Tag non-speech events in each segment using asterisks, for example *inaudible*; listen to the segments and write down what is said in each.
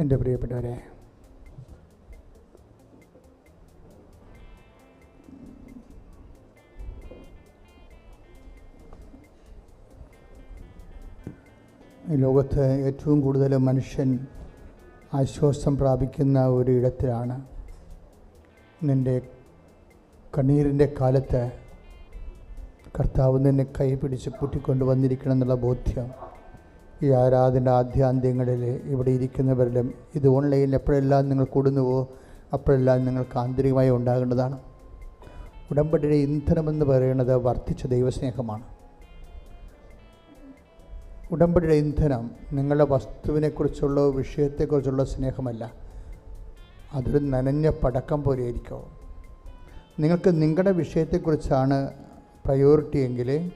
എന്റെ പ്രിയപ്പെട്ടവരെ. ഈ ലോകത്ത് ഏറ്റവും കൂടുതൽ മനുഷ്യൻ ആശ്വാസം പ്രാപിക്കുന്ന ഒരു ഇടത്തിലാണ് നിന്റെ കണ്ണീരിന്റെ കാലത്ത് കർത്താവ് നിന്നെ കൈ പിടിച്ച് പൂട്ടിക്കൊണ്ട് വന്നിരിക്കണം എന്നുള്ള ബോധ്യം. ഈ ആരാധന ആദ്യാന്ത്യങ്ങളിൽ ഇവിടെ ഇരിക്കുന്നവരിലും ഇത് ഓൺലൈനിൽ എപ്പോഴെല്ലാം നിങ്ങൾ കൂടുന്നുവോ അപ്പോഴെല്ലാം നിങ്ങൾക്ക് ആന്തരികമായി ഉണ്ടാകേണ്ടതാണ്. ഉടമ്പടിയുടെ ഇന്ധനമെന്ന് പറയുന്നത് വർദ്ധിച്ച ദൈവസ്നേഹമാണ്. ഉടമ്പടിയുടെ ഇന്ധനം നിങ്ങളുടെ വസ്തുവിനെക്കുറിച്ചുള്ള വിഷയത്തെക്കുറിച്ചുള്ള സ്നേഹമല്ല. അതൊരു നനഞ്ഞ പടക്കം പോലെ ആയിരിക്കും നിങ്ങൾക്ക് നിങ്ങളുടെ വിഷയത്തെക്കുറിച്ചാണ് പ്രയോറിറ്റി എങ്കിൽ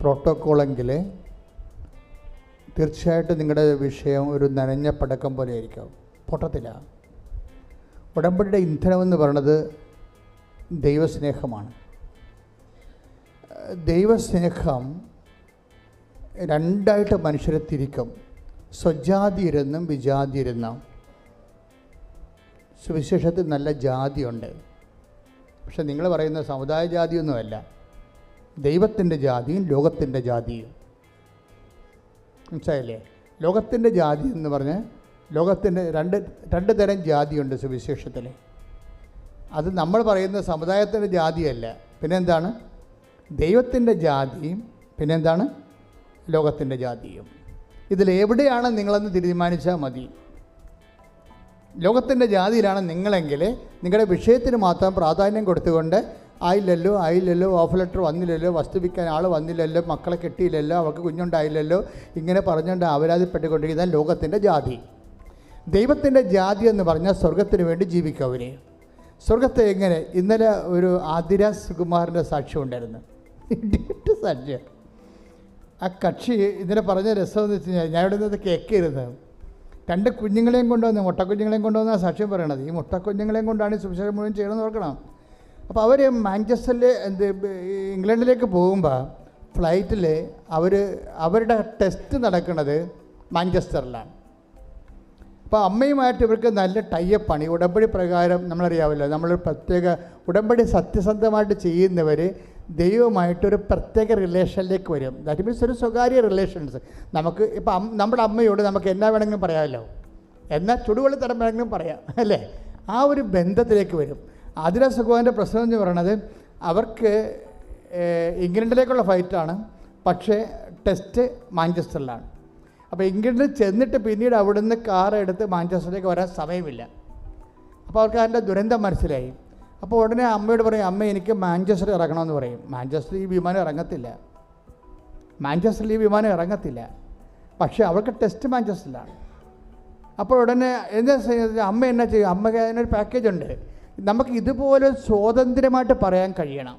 പ്രോട്ടോക്കോളെങ്കിൽ തീർച്ചയായിട്ടും നിങ്ങളുടെ വിഷയം ഒരു നനഞ്ഞ പടക്കം പോലെ ആയിരിക്കും. പൊട്ടത്തില്ല. ഉടമ്പടിയുടെ ഇന്ധനമെന്ന് പറയുന്നത് ദൈവസ്നേഹമാണ്. ദൈവസ്നേഹം രണ്ടായിട്ട് മനുഷ്യരെ തിരിക്കും. സ്വജാതിയിരുന്നും വിജാതിയിരുന്നും സുവിശേഷത്തിൽ നല്ല ജാതിയുണ്ട്. പക്ഷെ നിങ്ങൾ പറയുന്ന സമുദായ ജാതിയൊന്നുമല്ല. ദൈവത്തിന്റെ ജാതിയും ലോകത്തിന്റെ ജാതിയും. മനസ്സിലായില്ലേ? ലോകത്തിന്റെ ജാതി എന്ന് പറഞ്ഞ് ലോകത്തിന്റെ രണ്ട് രണ്ട് തരം ജാതിയുണ്ട് സുവിശേഷത്തിൽ അത് നമ്മൾ പറയുന്ന സമുദായത്തിന്റെ ജാതിയല്ല. പിന്നെന്താണ്? ദൈവത്തിന്റെ ജാതിയും പിന്നെന്താണ്? ലോകത്തിന്റെ ജാതിയും. ഇതിലെവിടെയാണ് നിങ്ങളെന്ന് തീരുമാനിച്ചാൽ മതി. ലോകത്തിന്റെ ജാതിയിലാണ് നിങ്ങളെങ്കിൽ നിങ്ങളുടെ വിഷയത്തിന് മാത്രം പ്രാധാന്യം കൊടുത്തുകൊണ്ട് ആയില്ലല്ലോ ആയില്ലല്ലോ ഓഫ് ലെറ്റർ വന്നില്ലല്ലോ വസ്തു വിൽക്കാൻ ആൾ വന്നില്ലല്ലോ മക്കളെ കെട്ടിയില്ലല്ലോ അവർക്ക് കുഞ്ഞുണ്ടായില്ലല്ലോ ഇങ്ങനെ പറഞ്ഞുകൊണ്ട് അപരാധപ്പെട്ടുകൊണ്ടിരിക്കുന്ന ലോകത്തിന്റെ ജാതി. ദൈവത്തിന്റെ ജാതി എന്ന് പറഞ്ഞാൽ സ്വർഗത്തിന് വേണ്ടി ജീവിക്കും അവന് സ്വർഗത്തെ എങ്ങനെ? ഇന്നലെ ഒരു ആതിര സുകുമാറിന്റെ സാക്ഷ്യം ഉണ്ടായിരുന്നു. സാക്ഷ്യം. ആ കക്ഷി ഇന്നലെ പറഞ്ഞ രസമെന്ന് വെച്ച് കഴിഞ്ഞാൽ ഞാൻ ഇവിടെ നിന്ന് കേൾക്കരുത്. രണ്ട് കുഞ്ഞുങ്ങളെയും കൊണ്ടുവന്ന് മുട്ടക്കുഞ്ഞുങ്ങളെയും കൊണ്ടുവന്ന സാക്ഷ്യം പറയണത്. ഈ മുട്ടക്കുഞ്ഞുങ്ങളെയും കൊണ്ടാണ് ഈ സുവിശേഷം മുഴുവൻ ചെയ്യണമെന്ന് ഓർക്കണം. അപ്പോൾ അവർ മാഞ്ചസ്റ്ററിൽ എന്ത് ഇംഗ്ലണ്ടിലേക്ക് പോകുമ്പോൾ ഫ്ലൈറ്റിൽ അവർ അവരുടെ ടെസ്റ്റ് നടക്കുന്നത് മാഞ്ചസ്റ്ററിലാണ്. അപ്പോൾ അമ്മയുമായിട്ട് ഇവർക്ക് നല്ല ടൈപ്പാണ് ഈ ഉടമ്പടി പ്രകാരം നമ്മളറിയാമല്ലോ നമ്മൾ പ്രത്യേക ഉടമ്പടി സത്യസന്ധമായിട്ട് ചെയ്യുന്നവർ ദൈവമായിട്ടൊരു പ്രത്യേക റിലേഷനിലേക്ക് വരും. ദാറ്റ് മീൻസ് ഒരു സ്വകാര്യ റിലേഷൻസ് നമുക്ക് ഇപ്പം നമ്മുടെ അമ്മയോട് നമുക്ക് എന്നാ വേണമെങ്കിലും പറയാമല്ലോ. എന്നാൽ ചുടുവെള്ളി തരം വേണമെങ്കിലും പറയാം അല്ലേ? ആ ഒരു ബന്ധത്തിലേക്ക് വരും. ആതിര സുഖവാന്റെ പ്രശ്നം എന്ന് പറയുന്നത് അവർക്ക് ഇംഗ്ലണ്ടിലേക്കുള്ള ഫ്ലൈറ്റാണ് പക്ഷേ ടെസ്റ്റ് മാഞ്ചസ്റ്ററിലാണ്. അപ്പോൾ ഇംഗ്ലണ്ടിൽ ചെന്നിട്ട് പിന്നീട് അവിടെ നിന്ന് കാർ എടുത്ത് മാഞ്ചസ്റ്ററിലേക്ക് വരാൻ സമയമില്ല. അപ്പോൾ അവർക്ക് അതിന്റെ ദുരന്തം മനസ്സിലായി. അപ്പോൾ ഉടനെ അമ്മയോട് പറയും അമ്മ എനിക്ക് മാഞ്ചസ്റ്റർ ഇറങ്ങണമെന്ന് പറയും. മാഞ്ചസ്റ്ററിൽ ഈ വിമാനം ഇറങ്ങത്തില്ല. മാഞ്ചസ്റ്ററിൽ ഈ വിമാനം ഇറങ്ങത്തില്ല. പക്ഷേ അവർക്ക് ടെസ്റ്റ് മാഞ്ചസ്റ്ററിലാണ്. അപ്പോൾ ഉടനെ എന്താ അമ്മ എന്നാ ചെയ്യും? അമ്മയ്ക്ക് അതിനൊരു പാക്കേജ് ഉണ്ട്. നമുക്ക് ഇതുപോലെ സ്വാതന്ത്ര്യമായിട്ട് പറയാൻ കഴിയണം.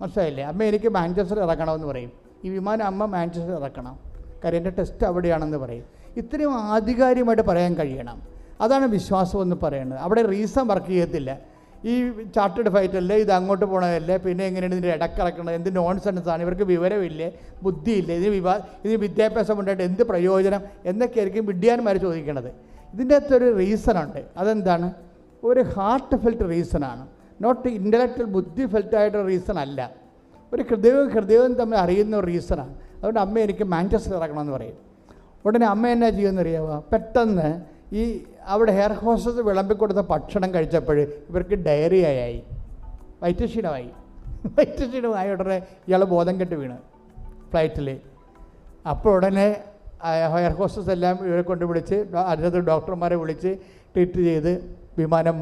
മനസ്സിലായില്ലേ? അമ്മ എനിക്ക് മാഞ്ചസ്റ്റർ ഇറക്കണമെന്ന് പറയും. ഈ വിമാനം അമ്മ മാഞ്ചസ്റ്റർ ഇറക്കണം. കാര്യം എന്റെ ടെസ്റ്റ് അവിടെയാണെന്ന് പറയും. ഇത്രയും ആധികാരികമായിട്ട് പറയാൻ കഴിയണം. അതാണ് വിശ്വാസം എന്ന് പറയുന്നത്. അവിടെ റീസൺ വർക്ക് ചെയ്യത്തില്ല. ഈ ചാർട്ടേഡ് ഫൈറ്റല്ലേ ഇത് അങ്ങോട്ട് പോകണതല്ലേ പിന്നെ എങ്ങനെയാണ് ഇതിന്റെ ഇടക്കിറക്കണത് എന്ത് നോൺസെൻസ് ആണ് ഇവർക്ക് വിവരമില്ലേ ബുദ്ധിയില്ല ഇതിന് വിവാ ഇതിന് വിദ്യാഭ്യാസം ഉണ്ടായിട്ട് എന്ത് പ്രയോജനം എന്നൊക്കെയായിരിക്കും വിദ്യാന്മാർ ചോദിക്കണത്. ഇതിന്റെ അകത്തൊരു ഉണ്ട്. അതെന്താണ്? ഒരു ഹാർട്ട് ഫെൽറ്റ് റീസണാണ് നോട്ട് ഇന്റലക്ച്വൽ ബുദ്ധി ഫെൽറ്റായിട്ട് റീസൺ അല്ല. ഒരു ഹൃദയവും ഹൃദയവും തമ്മിൽ അറിയുന്ന ഒരു റീസണാണ് അതുകൊണ്ട് അമ്മ എനിക്ക് മാഞ്ചസ്റ്റർ ഇറക്കണമെന്ന് പറയും. ഉടനെ അമ്മ എന്നാ ചെയ്യുമെന്ന് അറിയാമോ പെട്ടെന്ന് ഈ അവിടെ ഹെയർ ഹോസ്റ്റസ് വിളമ്പിക്കൊടുത്ത ഭക്ഷണം കഴിച്ചപ്പോൾ ഇവർക്ക് ഡയറിയായി വൈറ്റക്ഷീണമായി *laughs* വൈറ്റക്ഷീണമായി ഉടനെ ഇയാൾ ബോധം കെട്ട് വീണ് ഫ്ലൈറ്റിൽ അപ്പോൾ ഉടനെ ഹെയർ ഹോസ്റ്റസ് എല്ലാം ഇവരെ കൊണ്ടുപിടിച്ച് അതിനകത്ത് ഡോക്ടർമാരെ വിളിച്ച് ട്രീറ്റ് ചെയ്ത് വിമാനം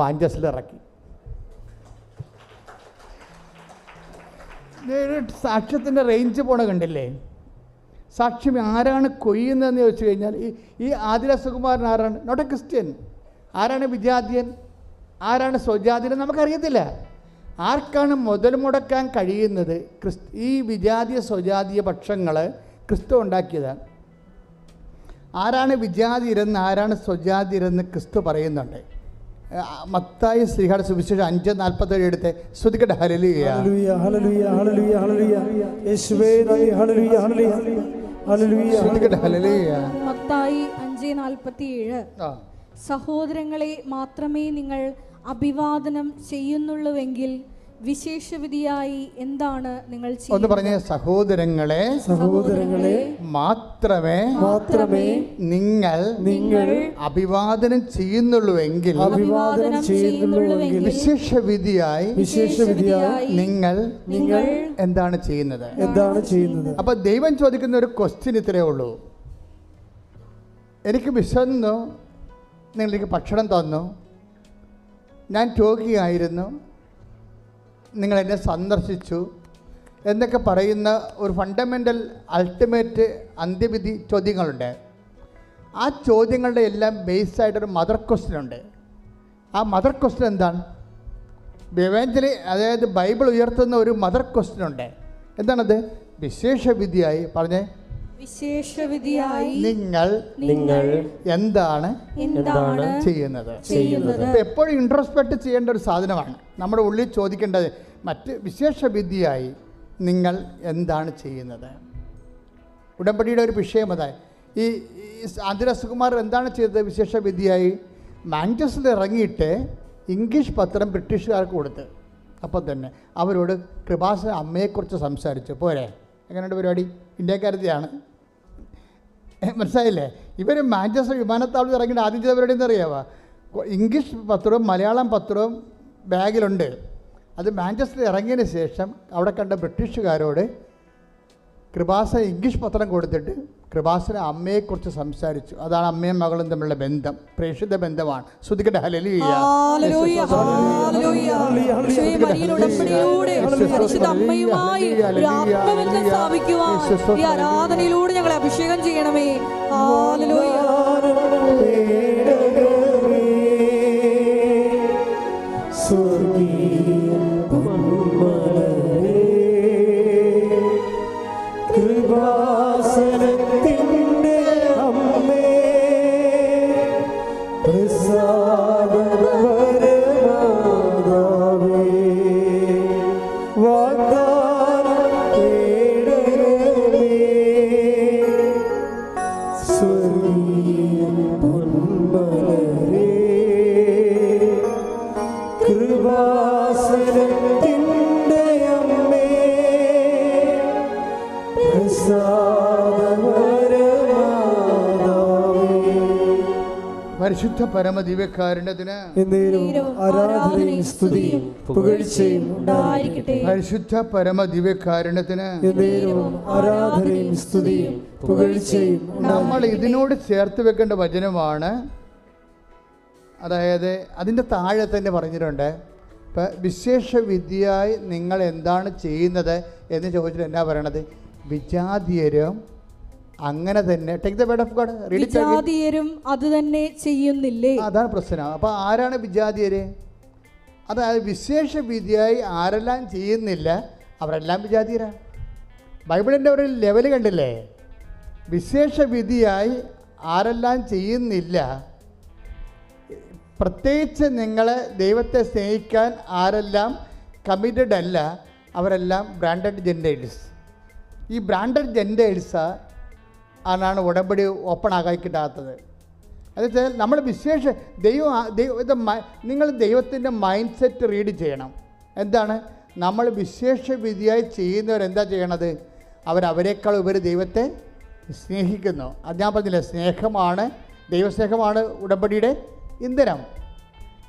ഇത് സാക്ഷ്യത്തിന്റെ റേഞ്ച് പോണ കണ്ടില്ലേ? സാക്ഷ്യം ആരാണ് കൊയ്യുന്നതെന്ന് ചോദിച്ചു കഴിഞ്ഞാൽ ഈ ഈ ആതിര സുകുമാരൻ ആരാണ്? നോട്ട് എ ക്രിസ്ത്യൻ ആരാണ് വിജാതിയൻ? ആരാണ് സ്വജാതിയൻ? നമുക്കറിയത്തില്ല. ആർക്കാണ് മുതൽ മുടക്കാൻ കഴിയുന്നത്? ക്രിസ് ഈ വിജാതീയ സ്വജാതീയ പക്ഷങ്ങൾ ക്രിസ്തു ഉണ്ടാക്കിയതാണ്. ആരാണ് വിജാതിരെന്ന് ആരാണ് സ്വജാതിരെന്ന് ക്രിസ്തു പറയുന്നുണ്ട്. മത്തായി ശ്രീഹാട് സുവിശേഷം അഞ്ച് നാൽപ്പത്തേഴ് എടുത്ത് ശ്രുതിക്കട്ടെ മത്തായി അഞ്ച് ആ. സഹോദരങ്ങളെ മാത്രമേ നിങ്ങൾ അഭിവാദനം ചെയ്യുന്നുള്ളൂവെങ്കിൽ വിശേഷവിധിയായി എന്താണ് നിങ്ങൾ ഒന്ന് പറഞ്ഞ സഹോദരങ്ങളെ സഹോദരങ്ങളെ മാത്രമേ മാത്രമേ നിങ്ങൾ നിങ്ങൾ അഭിവാദനം ചെയ്യുന്നുള്ളൂവെങ്കിൽ അഭിവാദനം ചെയ്യുന്നുള്ളൂവെങ്കിൽ വിശേഷവിധിയായി വിശേഷവിധിയായി നിങ്ങൾ നിങ്ങൾ എന്താണ് ചെയ്യുന്നത്? എന്താണ് ചെയ്യുന്നത്? അപ്പൊ ദൈവം ചോദിക്കുന്ന ഒരു ക്വസ്റ്റ്യൻ ഇത്രയേ ഉള്ളൂ. എനിക്ക് വിശന്നു നിങ്ങൾ എനിക്ക് ഭക്ഷണം തന്നു. ഞാൻ രോഗിയായിരുന്നു. നിങ്ങൾ എന്നെ സന്ദർശിച്ചു. എന്നൊക്കെ പറയുന്ന ഒരു ഫണ്ടമെന്റൽ അൾട്ടിമേറ്റ് അന്ത്യവിധി ചോദ്യങ്ങളുണ്ട്. ആ ചോദ്യങ്ങളുടെ എല്ലാം ബേസ്ഡായിട്ടൊരു മദർ ക്വസ്റ്റ്യൻ ഉണ്ട്. ആ മദർ ക്വസ്റ്റ്യൻ എന്താണ്? വിവേഞ്ചലി അതായത് ബൈബിൾ ഉയർത്തുന്ന ഒരു മദർ ക്വസ്റ്റ്യൻ ഉണ്ട്. എന്താണത്? വിശേഷവിധിയായി പറഞ്ഞേ വിശേഷവിധിയായി നിങ്ങൾ നിങ്ങൾ എന്താണ് എന്താണ് ചെയ്യുന്നത്? ചെയ്യുന്നത്? ഇപ്പം എപ്പോഴും ഇൻട്രോസ്പെക്ട് ചെയ്യേണ്ട ഒരു സാധനമാണ്. നമ്മുടെ ഉള്ളിൽ ചോദിക്കേണ്ടത് മറ്റ് വിശേഷവിധിയായി നിങ്ങൾ എന്താണ് ചെയ്യുന്നത്? ഉടമ്പടിയുടെ ഒരു വിഷയം അതായി ഈ ആന്ധ്രസുകുമാർ എന്താണ് ചെയ്തത് വിശേഷവിധിയായി? മാഞ്ചസ്റ്ററിൽ ഇറങ്ങിയിട്ട് ഇംഗ്ലീഷ് പത്രം ബ്രിട്ടീഷുകാർക്ക് കൊടുത്ത്. അപ്പം തന്നെ അവരോട് കൃപാസ അമ്മയെക്കുറിച്ച് സംസാരിച്ചു. പോരെ? എങ്ങനെയുണ്ട് പരിപാടി? ഇന്ത്യക്കാരത്തെയാണ്. മനസ്സിലായില്ലേ? ഇവർ മാഞ്ചസ്റ്റർ വിമാനത്താവളത്തിൽ ഇറങ്ങിയിട്ട് ആദ്യത്തെ പരിപാടി എന്നറിയാവോ ഇംഗ്ലീഷ് പത്രവും മലയാളം പത്രവും ബാഗിലുണ്ട്. അത് മാഞ്ചസ്റ്ററിൽ ഇറങ്ങിയതിന് ശേഷം അവിടെ കണ്ട ബ്രിട്ടീഷുകാരോട് കൃപാസ ഇംഗ്ലീഷ് പത്രം കൊടുത്തിട്ട് കൃപാസന അമ്മയെക്കുറിച്ച് സംസാരിച്ചു. അതാണ് അമ്മയും മകളും തമ്മിലുള്ള ബന്ധം. പ്രേക്ഷിത ബന്ധമാണ്. ശ്രുതിക്കട്ടെ ഹലലിയ ആരാധനയിലൂടെ ഞങ്ങളെ അഭിഷേകം ചെയ്യണമേ. പരിശുദ്ധ പരമദിവ്യകാരുണ്യത്തിന് എന്നേരവും ആരാധനയും സ്തുതിയും പുകഴ്ചയും ഉണ്ടായിരിക്കട്ടെ. പരിശുദ്ധ പരമദിവ്യകാരുണ്യത്തിന് എന്നേരവും ആരാധനയും സ്തുതിയും പുകഴ്ചയും നമ്മൾ ഇതിനോട് ചേർത്ത് വെക്കേണ്ട വചനമാണ്. അതായത് അതിന്റെ താഴെ തന്നെ പറഞ്ഞിട്ടുണ്ട്. ഇപ്പം വിശേഷ വിദ്യയായി നിങ്ങൾ എന്താണ് ചെയ്യുന്നത് എന്ന് ചോദിച്ചിട്ട് എന്നാ പറയണത്? വിജാതീയരും അങ്ങനെ തന്നെ take the word of God വിജാതീയരും അത് തന്നെ ചെയ്യുന്നില്ലേ? അതാണ് പ്രശ്നം. അപ്പോൾ ആരാണ് വിജാതീയര്? അതായത് വിശേഷ വിധിയായി ആരെല്ലാം ചെയ്യുന്നില്ല അവരെല്ലാം വിജാതീയരാണ് ബൈബിളിന്റെ ഒരു ലെവൽ കണ്ടില്ലേ? വിശേഷ വിധിയായി ആരെല്ലാം ചെയ്യുന്നില്ല പ്രത്യേകിച്ച് നിങ്ങൾ ദൈവത്തെ സ്നേഹിക്കാൻ ആരെല്ലാം കമ്മിറ്റഡ് അല്ല അവരെല്ലാം ബ്രാൻഡഡ് ജെൻഡേഴ്സ് ഈ ബ്രാൻഡഡ് ജെൻഡേഴ്സ് ആണ് ഉടമ്പടി ഓപ്പൺ ആകാൻ കിട്ടാത്തത് എന്നുവെച്ചാൽ നമ്മൾ വിശേഷ ദൈവം ദൈവം നിങ്ങൾ ദൈവത്തിന്റെ മൈൻഡ് സെറ്റ് റീഡ് ചെയ്യണം. എന്താണ്? നമ്മൾ വിശേഷ വിധിയായി ചെയ്യുന്നവരെന്താ ചെയ്യണത്? അവരവരെക്കാൾ ഉപരി ദൈവത്തെ സ്നേഹിക്കുന്നു. അത് ഞാൻ പറഞ്ഞില്ല സ്നേഹമാണ് ദൈവസ്നേഹമാണ് ഉടമ്പടിയുടെ ഇന്ധനം.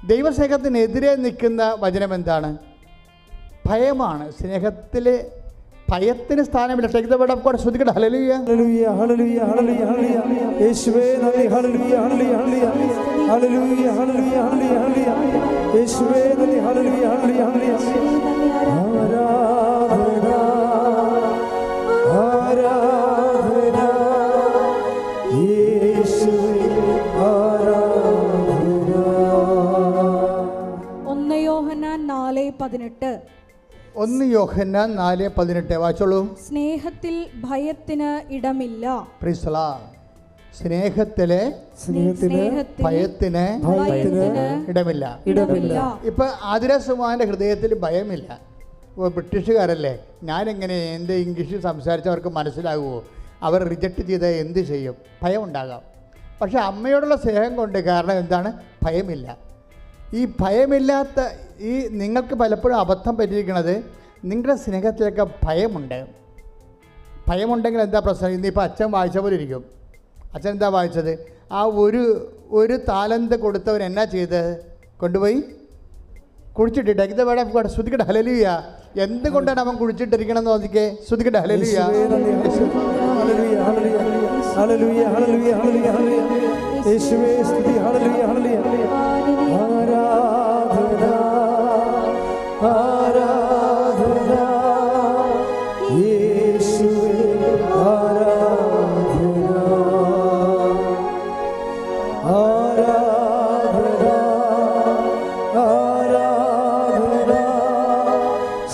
ദൈവസ്നേഹത്തിനെതിരെ നിൽക്കുന്ന വചനം എന്താണ്? ഭയമാണ്. സ്നേഹത്തിൽ ഭയത്തിന് സ്ഥാനമില്ല. Take the word of God ശ്രദ്ധിക്കട്ടെ. ഹല്ലേലൂയ. ഹല്ലേലൂയ ഹല്ലേലൂയ ഹല്ലേലൂയ ഹല്ലേലൂയ. യേശുവേ നന്ദി. ഹല്ലേലൂയ ഹല്ലേലൂയ ഹല്ലേലൂയ. ഹല്ലേലൂയ ഹല്ലേലൂയ ഹല്ലേലൂയ ഹല്ലേലൂയ. യേശുവേ നന്ദി. ഹല്ലേലൂയ ഹല്ലേലൂയ ഹല്ലേലൂയ. ആരാധന ആരാധന. യേശുവേ ആരാധന. ഒന്ന് യോഹന്നാൻ നാല് പതിനെട്ട്. ഒന്ന് യോഹന്നാൻ നാല് പതിനെട്ട്. വായിച്ചോളൂ. സ്നേഹത്തിൽ ഭയത്തിന് ഇടമില്ല. പ്രിസ്ല സ്നേഹത്തിലെ സ്നേഹത്തിന് ഭയത്തിന് ഭയത്തിന് ഇടമില്ല. ഇടമില്ല. ഇപ്പൊ ആതിരസുമാന്റെ ഹൃദയത്തിൽ ഭയമില്ല. ബ്രിട്ടീഷുകാരല്ലേ? ഞാനെങ്ങനെ എന്റെ ഇംഗ്ലീഷിൽ സംസാരിച്ചവർക്ക് മനസ്സിലാകുമോ അവർ റിജക്ട് ചെയ്താൽ എന്ത് ചെയ്യും? ഭയം ഉണ്ടാകാം. പക്ഷെ അമ്മയോടുള്ള സ്നേഹം കൊണ്ട് കാരണം എന്താണ്? ഭയമില്ല. ഈ ഭയമില്ലാത്ത ഈ നിങ്ങൾക്ക് പലപ്പോഴും അബദ്ധം പറ്റിയിരിക്കുന്നത് നിങ്ങളുടെ സ്നേഹത്തിലൊക്കെ ഭയമുണ്ട്. ഭയമുണ്ടെങ്കിൽ എന്താ പ്രശ്നം? ഇന്നിപ്പോൾ അച്ഛൻ വായിച്ച പോലെ ഇരിക്കും. അച്ഛൻ എന്താ വായിച്ചത്? ആ ഒരു ഒരു താലന്ത് കൊടുത്തവൻ എന്നാ ചെയ്ത് കൊണ്ടുപോയി? കുഴിച്ചിട്ടിട്ട്. ഇത് വേണം ശ്രുതിക്കട്ടെ ഹലലിയ എന്തുകൊണ്ടാണ് അവൻ കുഴിച്ചിട്ടിരിക്കണം എന്ന് നോക്കിക്കേ? ശ്രുതിക്കട്ടെ ഹലലിയ യേശുവേ നന്ദി, ഹല്ലേലൂയ, ഹല്ലേലൂയ,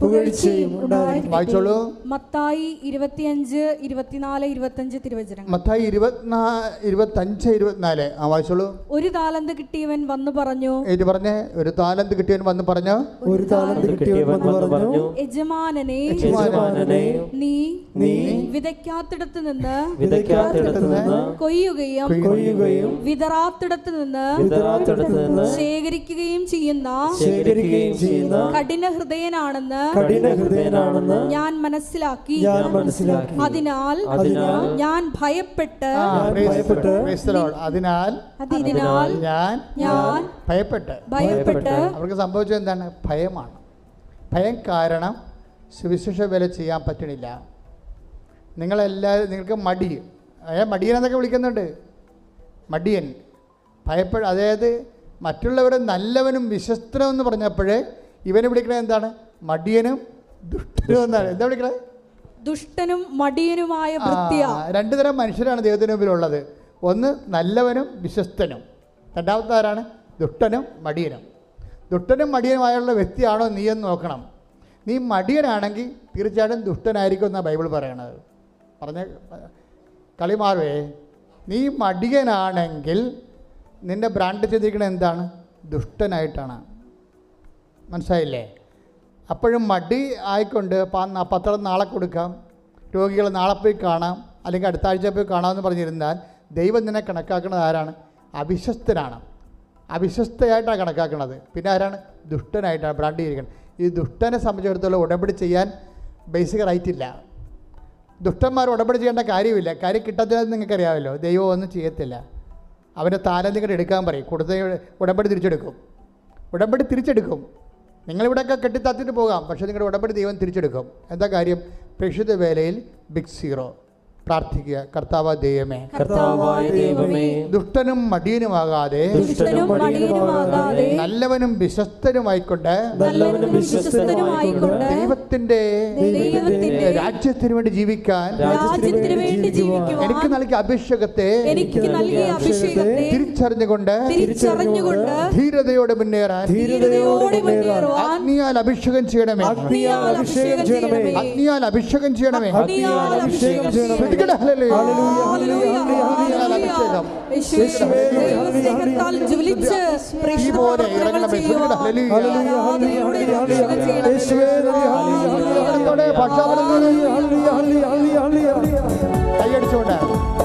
പുകഴ്ചയും വായിച്ചോളൂ. മത്തായി ഇരുപത്തിയഞ്ച് ഇരുപത്തിനാല് ഇരുപത്തഞ്ച് തിരുവചനം മത്തായി ഇരുപത്തിനാ ഇരുപത്തഞ്ച് ഇരുപത്തിനാല്. ആ വായിച്ചോളൂ. ഒരു താലന്ത് കിട്ടിയവൻ വന്നു പറഞ്ഞു. പറഞ്ഞേ? ഒരു താലന്ത് കിട്ടിയവൻ വന്ന് പറഞ്ഞു? ഒരു താലന്ത് കിട്ടിയവൻ വന്നു പറഞ്ഞു. യജമാനനെ യജമാനനെ നീ നീ വിതയ്ക്കാത്തിടത്ത് നിന്ന് വിതയ്ക്കാത്തിടത്ത് നിന്ന് കൊയ്യുകയും കൊയ്യുകയും വിതറാത്തിടത്ത് നിന്ന് വിതറാത്തിടത്ത് നിന്ന് ശേഖരിക്കുകയും ചെയ്യുന്ന ശേഖരിക്കുകയും ചെയ്യുന്ന കഠിന ഹൃദയനാണെന്ന് കഠിന ഹൃദയനാണെന്ന് ഞാൻ മനസ്സിലാക്കി. ഞാൻ മനസ്സിലാക്കി. അതിനാൽ അതിനാൽ ഞാൻ ഭയപ്പെട്ട് ഭയപ്പെട്ട്. അതിനാൽ അതിനാൽ ഞാൻ ഞാൻ ഭയപ്പെട്ട്. ഭയപ്പെട്ട് അവർക്ക് സംഭവിച്ചത് എന്താണ്? ഭയമാണ്. ഭയം കാരണം സുവിശേഷ വില ചെയ്യാൻ പറ്റണില്ല. നിങ്ങളെല്ലാവരും നിങ്ങൾക്ക് മടി. അയാൾ മടിയൻ എന്നൊക്കെ വിളിക്കുന്നുണ്ട്. മടിയൻ. ഭയപ്പെട അതായത് മറ്റുള്ളവരെ നല്ലവനും വിശ്വസ്തനും എന്ന് പറഞ്ഞപ്പോഴേ ഇവനെ വിളിക്കണത് എന്താണ്? മടിയനും ദുഷ്ടനും എന്നാണ്. എന്താ വിളിക്കണത് ദുഷ്ടനും മടിയനുമായ രണ്ടുതരം രണ്ട് തരം മനുഷ്യരാണ് ദൈവത്തിന് മുമ്പിലുള്ളത്. ഒന്ന് നല്ലവനും വിശ്വസ്തനും. രണ്ടാമത്തെ ആരാണ്? ദുഷ്ടനും മടിയനും. ദുഷ്ടനും മടിയനുമായുള്ള വ്യക്തിയാണോ നീ എന്ന് നോക്കണം. നീ മടിയനാണെങ്കിൽ തീർച്ചയായിട്ടും ദുഷ്ടനായിരിക്കും എന്നാണ് ബൈബിൾ പറയണത്. പറഞ്ഞ കളി മാറുവേ നീ മടിയനാണെങ്കിൽ നിന്റെ ബ്രാൻഡ് ചെയ്തിരിക്കുന്നത് എന്താണ്? ദുഷ്ടനായിട്ടാണ്. മനസ്സിലായില്ലേ? അപ്പോഴും മടി ആയിക്കൊണ്ട് പത്രം നാളെ കൊടുക്കാം. രോഗികളെ നാളെ പോയി കാണാം. അല്ലെങ്കിൽ അടുത്ത ആഴ്ച പോയി കാണാമെന്ന് പറഞ്ഞിരുന്നാൽ ദൈവം നിന്നെ കണക്കാക്കുന്നത് ആരാണ്? അവിശ്വസ്തനാണ്. അവിശ്വസ്തയായിട്ടാണ് കണക്കാക്കുന്നത്. പിന്നെ ആരാണ്? ദുഷ്ടനായിട്ടാണ് ബ്രാൻഡ് ചെയ്തിരിക്കുന്നത് ഈ ദുഷ്ടനെ സംബന്ധിച്ചിടത്തോളം ഉടമ്പടി ചെയ്യാൻ ബേസിക് റൈറ്റ് ഇല്ല. ദുഷ്ടന്മാർ ഉടമ്പടി ചെയ്യേണ്ട കാര്യമില്ല. കാര്യം കിട്ടത്തില്ലെന്ന് നിങ്ങൾക്കറിയാമല്ലോ. ദൈവം ഒന്നും ചെയ്യത്തില്ല. അവന്റെ താലന്തിങ്ങടെ എടുക്കാൻ പറയും. കൊടുത്ത ഉടമ്പടി തിരിച്ചെടുക്കും. ഉടമ്പടി തിരിച്ചെടുക്കും. നിങ്ങളിവിടെയൊക്കെ കെട്ടിത്താത്തിട്ട് പോകാം. പക്ഷേ നിങ്ങളുടെ ഉടമ്പടി ദൈവം തിരിച്ചെടുക്കും. എന്താ കാര്യം? പ്രേക്ഷിത വേലയിൽ ബിഗ് സീറോ പ്രാർത്ഥിക്കുക. കർത്താവ ദൈവമേ. ദുഷ്ടനും മടിയനുമാകാതെ നല്ലവനും വിശ്വസ്തനുമായിക്കൊണ്ട് ദൈവത്തിന്റെ രാജ്യത്തിന് വേണ്ടി ജീവിക്കാൻ രാജ്യത്തിന് വേണ്ടി എനിക്ക് നൽകിയ അഭിഷേകത്തെ എനിക്ക് നൽകിയ അഭിഷേകത്തെ തിരിച്ചറിഞ്ഞുകൊണ്ട് തിരിച്ചറിഞ്ഞുകൊണ്ട് ധീരതയോടെ മുന്നേറാൻ ധീരതയോടെ ചെയ്യണമേ. അഗ്നിയാൽ അഭിഷേകം ചെയ്യണമേ. അഗ്നിയാൽ അഭിഷേകം ചെയ്യണമേ. അഗ്നിയാൽ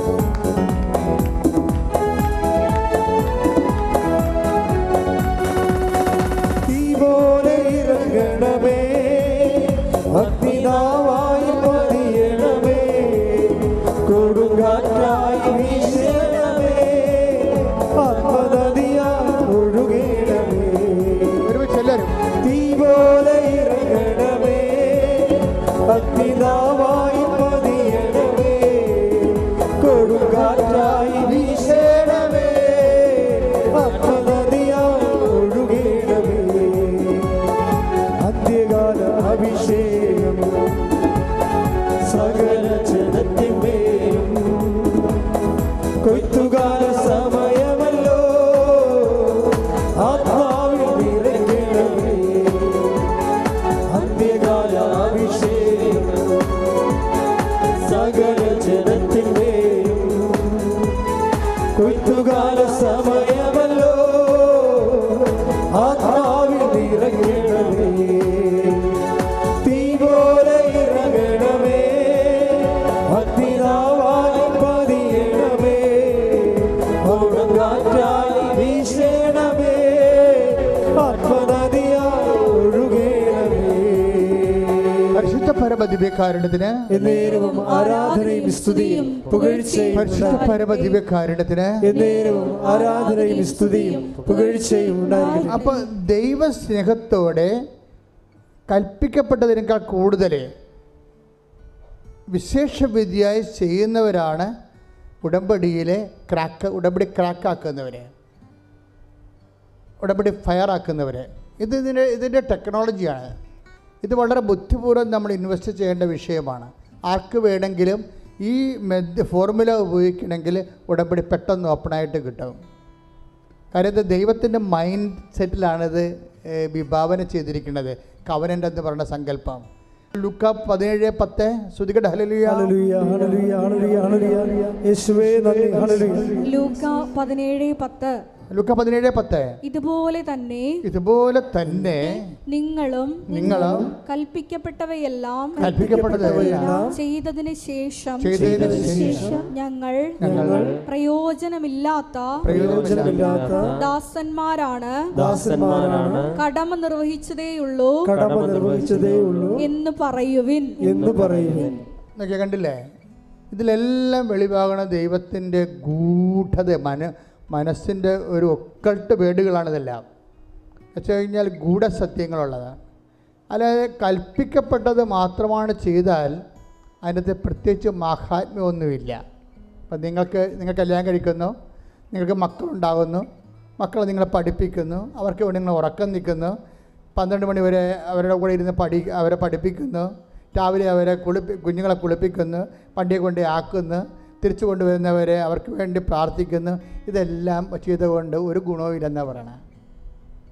പരമദിവ്യകാരുണ്യത്തിന് എന്നേരവും ആരാധനയും സ്തുതിയും പുകഴ്ചയും പരിശുദ്ധ പരമദിവ്യകാരുണ്യത്തിന് എന്നേരവും ആരാധനയും സ്തുതിയും പുകഴ്ചയും ഉണ്ടായിരിക്കും അപ്പോൾ ദൈവസ്നേഹത്തോടെ കൽപ്പിക്കപ്പെട്ടതിനേക്കാൾ കൂടുതൽ വിശേഷവിദ്യയായി ചെയ്യുന്നവരാണ് ഉടമ്പടിയിലെ ക്രാക്ക് ഉടമ്പടി ക്രാക്കാക്കുന്നവരെ. ഉടമ്പടി ഫയറാക്കുന്നവരെ. ഇത് ഇതിന്റെ ഇതിന്റെ ടെക്നോളജിയാണ്. ഇത് വളരെ ബുദ്ധിപൂർവം നമ്മൾ ഇൻവെസ്റ്റ് ചെയ്യേണ്ട വിഷയമാണ്. ആർക്ക് വേണമെങ്കിലും ഈ മെദ് ഫോർമുല ഉപയോഗിക്കണമെങ്കിൽ ഉടമ്പടി പെട്ടെന്ന് ഓപ്പണായിട്ട് കിട്ടും. കാര്യം ഇത് ദൈവത്തിന്റെ മൈൻഡ് സെറ്റിലാണിത് വിഭാവന ചെയ്തിരിക്കുന്നത്. കവനന്റ് എന്ന് പറയുന്ന സങ്കല്പം. ലുക്ക പതിനേഴ് പത്ത്. ശ്രുതികട. ഹലലുയ ലൂക്ക പതിനേഴ് പത്ത്. ലുക്ക പതിനേഴ് പത്ത്. ഇതുപോലെ തന്നെ ഇതുപോലെ തന്നെ നിങ്ങളും നിങ്ങളും കൽപ്പിക്കപ്പെട്ടവയെല്ലാം കൽപ്പിക്കപ്പെട്ടതെല്ലാം ചെയ്തതിന് ശേഷം ചെയ്തതിന് ശേഷം ഞങ്ങൾ ഞങ്ങൾ പ്രയോജനമില്ലാത്ത പ്രയോജനമില്ലാത്ത ദാസന്മാരാണ് ദാസന്മാരാണ് കടമ നിർവഹിച്ചതേയുള്ളൂ കടമ നിർവഹിച്ചതേയുള്ളൂ എന്ന് പറയുവിൻ. എന്ന് പറയുവിൻ. എന്നൊക്കെ കണ്ടില്ലേ? ഇതിലെല്ലാം വെളിവാകണ ദൈവത്തിന്റെ ഗൂഢത മന മനസ്സിന്റെ ഒരു ഒക്കൾട്ട് വേടുകളാണിതെല്ലാം വെച്ച് കഴിഞ്ഞാൽ ഗൂഢസത്യങ്ങളുള്ളതാണ് അല്ലാതെ കൽപ്പിക്കപ്പെട്ടത് മാത്രമാണ് ചെയ്താൽ അതിനകത്ത് പ്രത്യേകിച്ച് മാഹാത്മ്യമൊന്നുമില്ല. അപ്പം നിങ്ങൾക്ക് നിങ്ങൾക്ക് കല്യാണം കഴിക്കുന്നു നിങ്ങൾക്ക് മക്കളുണ്ടാകുന്നു മക്കളെ നിങ്ങളെ പഠിപ്പിക്കുന്നു അവർക്ക് വേണ്ടി നിങ്ങൾ ഉറക്കം നിൽക്കുന്നു പന്ത്രണ്ട് മണി വരെ അവരുടെ കൂടെ ഇരുന്ന് പഠി അവരെ പഠിപ്പിക്കുന്നു രാവിലെ അവരെ കുളിപ്പി കുഞ്ഞുങ്ങളെ കുളിപ്പിക്കുന്നു വണ്ടിയെ കൊണ്ട് ആക്കുന്നു തിരിച്ചു കൊണ്ടുവരുന്നവരെ അവർക്ക് വേണ്ടി പ്രാർത്ഥിക്കുന്നു. ഇതെല്ലാം ചെയ്തുകൊണ്ട് ഒരു ഗുണവുമില്ലെന്നാണ് പറയണേ.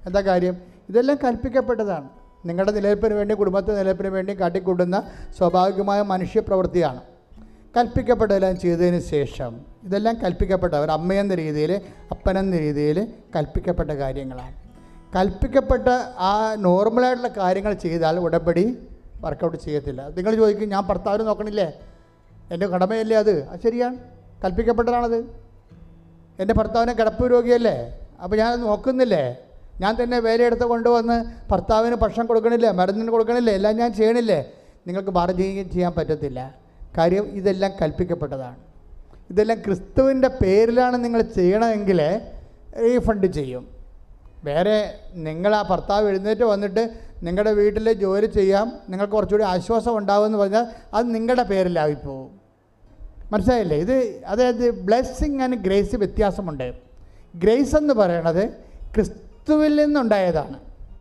എന്താ കാര്യം? ഇതെല്ലാം കൽപ്പിക്കപ്പെട്ടതാണ്. നിങ്ങളുടെ നിലനിൽപ്പിന് വേണ്ടി കുടുംബത്തെ നിലനിൽപ്പിന് വേണ്ടി കാട്ടിക്കൂട്ടുന്ന സ്വാഭാവികമായ മനുഷ്യപ്രവൃത്തിയാണ്. കൽപ്പിക്കപ്പെട്ടതെല്ലാം ചെയ്തതിന് ശേഷം ഇതെല്ലാം കൽപ്പിക്കപ്പെട്ട അവർ അമ്മയെന്ന രീതിയിൽ അപ്പനെന്ന രീതിയിൽ കൽപ്പിക്കപ്പെട്ട കാര്യങ്ങളാണ്. കൽപ്പിക്കപ്പെട്ട ആ നോർമലായിട്ടുള്ള കാര്യങ്ങൾ ചെയ്താൽ ഉടമ്പടി വർക്കൗട്ട് ചെയ്യത്തില്ല. നിങ്ങൾ ചോദിക്കും ഞാൻ ഭർത്താവിനെ നോക്കണില്ലേ? എന്റെ കടമയല്ലേ അത്? അത് ശരിയാണ് കൽപ്പിക്കപ്പെട്ടതാണത്. എന്റെ ഭർത്താവിനെ കിടപ്പ് രോഗിയല്ലേ? അപ്പോൾ ഞാൻ നോക്കുന്നില്ലേ? ഞാൻ തന്നെ വേലയെടുത്ത് കൊണ്ടുവന്ന് ഭർത്താവിന് ഭക്ഷണം കൊടുക്കണില്ലേ? മരുന്നിന് കൊടുക്കണില്ലേ? എല്ലാം ഞാൻ ചെയ്യണില്ലേ? നിങ്ങൾക്ക് ബാർഗെയിൻ ചെയ്യാൻ പറ്റത്തില്ല. കാര്യം ഇതെല്ലാം കൽപ്പിക്കപ്പെട്ടതാണ്. ഇതെല്ലാം ക്രിസ്തുവിന്റെ പേരിലാണ് നിങ്ങൾ ചെയ്യണമെങ്കിൽ റീഫണ്ട് ചെയ്യും. വേറെ നിങ്ങൾ ആ ഭർത്താവ് എഴുന്നേറ്റ് വന്നിട്ട് നിങ്ങളുടെ വീട്ടിൽ ജോലി ചെയ്യാം. നിങ്ങൾക്ക് കുറച്ചുകൂടി ആശ്വാസം ഉണ്ടാവുമെന്ന് പറഞ്ഞാൽ അത് നിങ്ങളുടെ പേരിലായിപ്പോവും മനസ്സിലായില്ലേ? ഇത് അതായത് ബ്ലെസ്സിങ് ആൻഡ് ഗ്രേസ് വ്യത്യാസമുണ്ട്. ഗ്രേസ് എന്ന് പറയണത് ക്രിസ്തുവിൽ നിന്നുണ്ടായതാണ്.